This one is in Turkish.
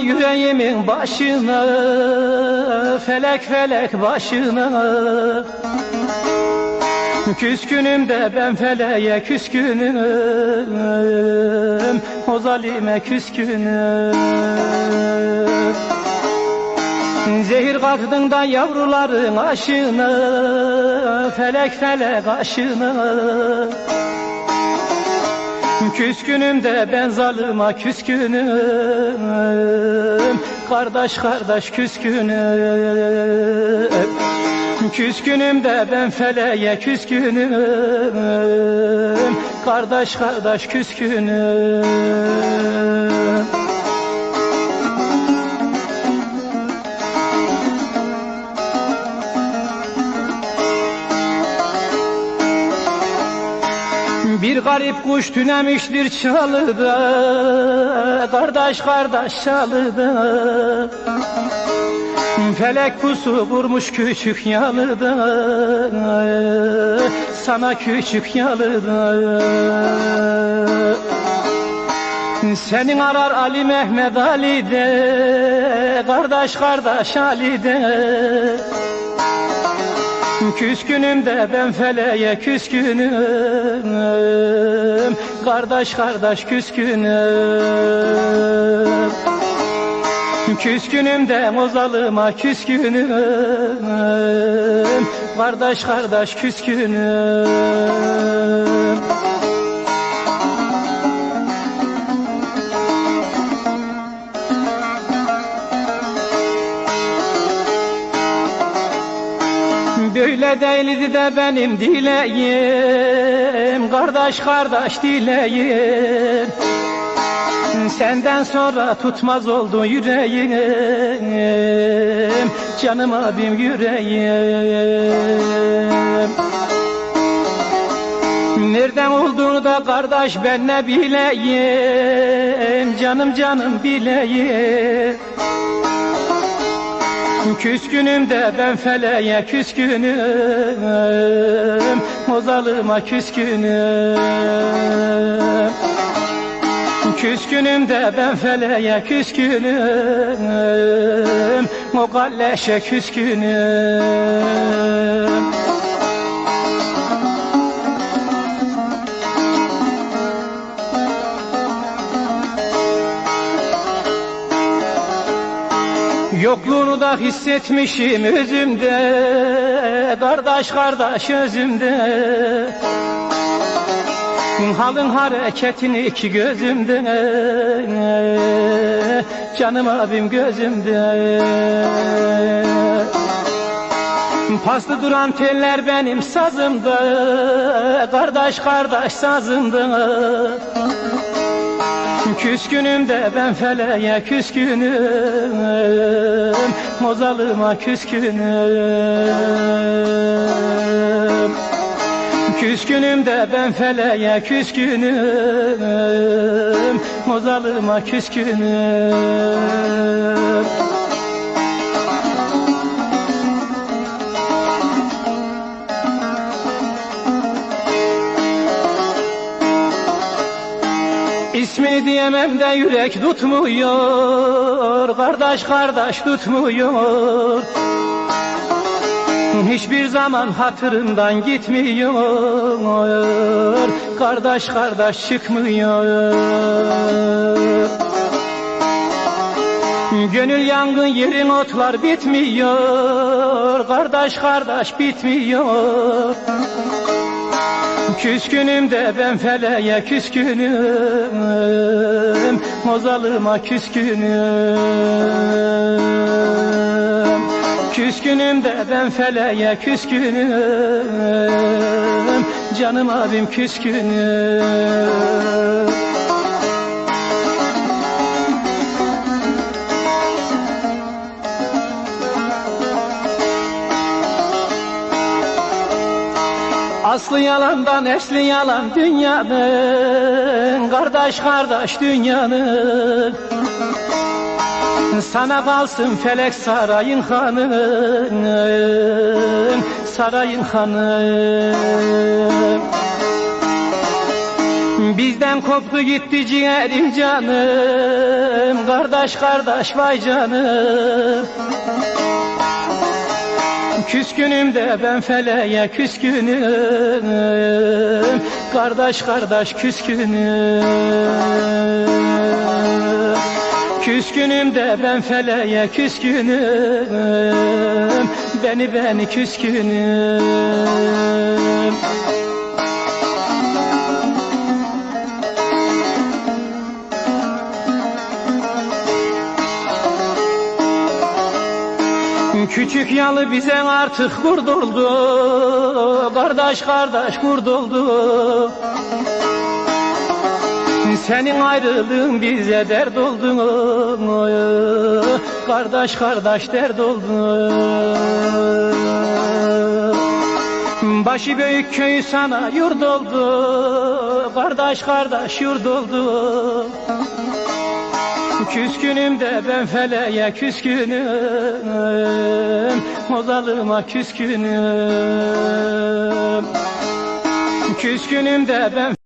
Yüreğimin başına felek felek başına. Küskünüm de ben feleğe küskünüm. O zalime küskünüm. Zehir kattın da yavruların aşına Felek felek aşına Küskünüm de ben zalıma küskünüm Kardeş kardeş küskünüm Küskünüm de ben feleğe küskünüm Kardeş kardeş küskünüm garip kuş tünemiştir çalıda. Kardeş kardeş çalıda. Felek pusu vurmuş küçük yalıda. Sana küçük yalıda. Senin arar Ali Mehmet Ali'de. Kardeş kardeş Ali'de Küskünüm de ben feleğe küskünüm Kardeş kardeş küskünüm Küskünüm de mozalıma küskünüm Kardeş kardeş küskünüm Böyle değildi de benim dileğim. Kardeş kardeş dileğim. Senden sonra tutmaz oldu yüreğim. Canım abim yüreğim. Nereden olduğunu da kardeş ben ne bileyim. Canım canım bileyim Küskünüm de ben feleğe küskünüm Mozalıma küskünüm Küskünüm de ben feleğe küskünüm O küskünüm Yokluğunu da hissetmişim özümde Kardeş kardeş özümde. Halın hareketini iki gözümde Canım abim gözümde. Paslı duran teller benim sazımda Kardeş kardeş sazımda Küskünüm de ben feleğe küskünüm Mozalıma küskünüm Küskünüm de ben feleğe küskünüm Mozalıma küskünüm İsmini diyemem de yürek tutmuyor Kardeş kardeş tutmuyor. Hiçbir zaman hatırımdan gitmiyor Kardeş kardeş çıkmıyor. Gönül yangın yerin otlar bitmiyor Kardeş kardeş bitmiyor Küskünüm de ben feleğe küskünüm Mozalıma küskünüm. Küskünüm de ben feleğe küskünüm Canım abim küskünüm Aslı yalandan esli yalan dünyanın. Kardeş kardeş dünyanın. Sana kalsın felek sarayın hanın Sarayın hanım Bizden koptu gitti ciğerim canım. Kardeş kardeş vay canım Küskünüm de ben feleğe küskünüm. Kardeş kardeş küskünüm. Küskünüm de ben feleğe küskünüm. Beni beni küskünüm Küçük yalı bize artık kurduldu. Kardeş kardeş kurduldu. Senin ayrılığın bize dert oldu Kardeş kardeş dert oldu Başı büyük köyü sana yurt oldu. Kardeş kardeş yurt oldu Küskünüm de ben feleğe küskünüm Mozalıma küskünüm. Küskünüm de ben